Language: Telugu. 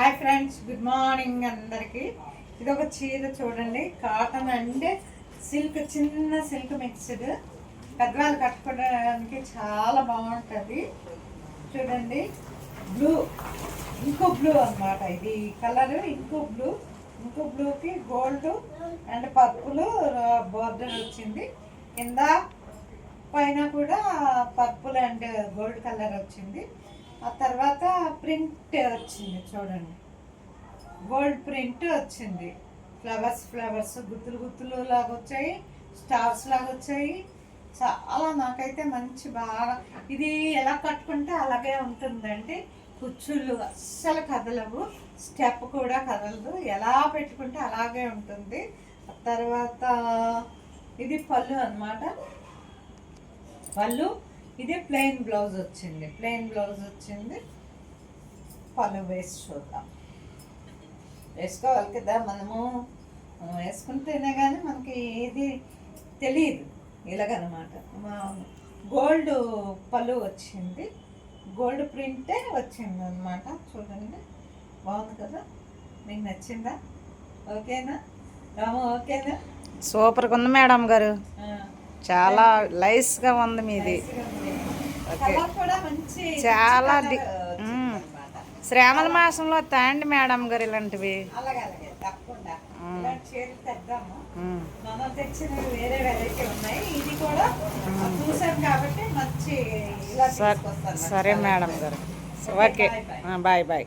హాయ్ ఫ్రెండ్స్ గుడ్ మార్నింగ్ అందరికీ. ఇది ఒక చీర చూడండి. కాటన్ అంటే సిల్క్ చిన్న సిల్క్ మిక్స్డ్. పెద్దవాళ్ళు కట్టుకోవడానికి చాలా బాగుంటుంది. చూడండి. బ్లూ ఇంకో బ్లూ అన్నమాట ఇది. కలర్ ఇంకో బ్లూ ఇంకో బ్లూకి గోల్డ్ అండ్ పర్పుల్ బార్డర్ వచ్చింది. కింద పైన కూడా పర్పుల్ అండ్ గోల్డ్ కలర్ వచ్చింది. ఆ తర్వాత ప్రింట్ వచ్చింది చూడండి. గోల్డ్ ప్రింట్ వచ్చింది. ఫ్లవర్స్ ఫ్లవర్స్ గుత్తులు గుత్తులు లాగా వచ్చాయి. స్టార్స్ లాగా వచ్చాయి. చాలా నాకైతే మంచి బాగా ఇది ఎలా కట్టుకుంటే అలాగే ఉంటుందండి. కుచ్చుళ్ళు అస్సలు కదలవు. స్టెప్ కూడా కదలదు. ఎలా పెట్టుకుంటే అలాగే ఉంటుంది. తర్వాత ఇది పళ్ళు అన్నమాట. పళ్ళు ఇది ప్లెయిన్ బ్లౌజ్ వచ్చింది. ప్లెయిన్ బ్లౌజ్ వచ్చింది. పళ్ళు వేసి చూద్దాం. వేసుకోవాలి కదా మనము. వేసుకుంటేనే కానీ మనకి ఏది తెలియదు ఇలాగనమాట. గోల్డ్ పళ్ళు వచ్చింది. గోల్డ్ ప్రింటే వచ్చింది అనమాట చూడండి. బాగుంది కదా? మీకు నచ్చిందా? ఓకేనా? రాము ఓకేనా? సూపర్గా ఉంది మేడం గారు. చాలా లైస్గా ఉంది మీది. చాలా. శ్రావణ మాసంలో తాండి మేడం గారు ఇలాంటివి. సరే మేడం గారు. ఓకే. Bye bye